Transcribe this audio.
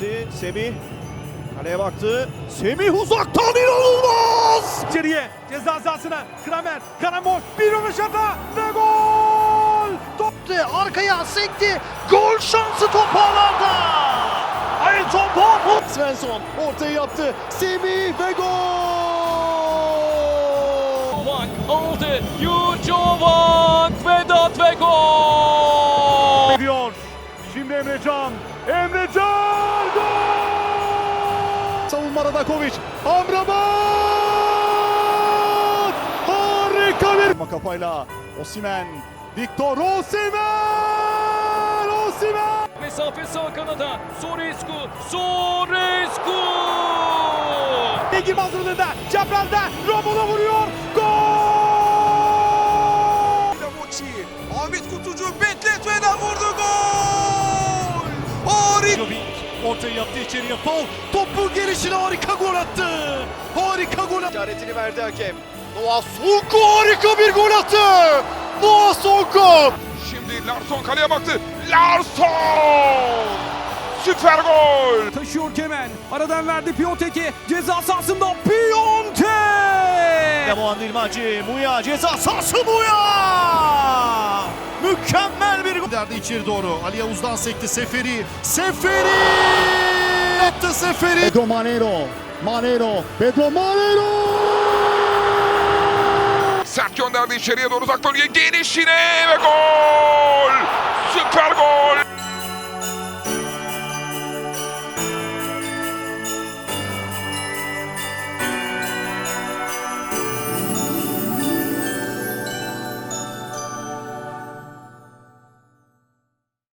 geldi. Semih. Kaleye baktı. Semih uzaktan inanılmaz. İçeriye ceza sahasına Kramer, Karambol, bir röveşata ve gol! Top arkaya sekti. Gol şansı top ağlarda. Ayrton Pop. Svensson ortayı yaptı. Semih ve gol. Vank aldı. Yujo Vank Vedat ve gol. Şimdi Emrecan. Emrecan gol! Savunma Radakovic. Amrabat. Harika bir kafayla. Osimen. Victor Osimen. Osimen. Mesafe sağ kanada. Sorescu. Sorescu. Ligin hazırlığında çaprazda Romulo vuruyor. Gol! Ortayı yaptı içeriye. Paul topu gelişine harika gol attı. Harika gol attı. İşaretini verdi hakem. Noah Sonko harika bir gol attı. Noah Sonko. Şimdi Larsson kaleye baktı. Larsson! Süper gol! Taşıyor Kemen. Aradan verdi Piontek'e. Ceza sahasında Piontek! Demoğan Dilmacı, Muya ceza sahası Muya! Mükemmel bir gol. Derdi içeri doğru. Ali Yavuz'dan sekti Seferi. Seferi! Attı Seferi. Pedro Manero. Manero. Pedro Manero! Sert gönderdi içeriye doğru uzak bölge genişine ve gol! Süper gol!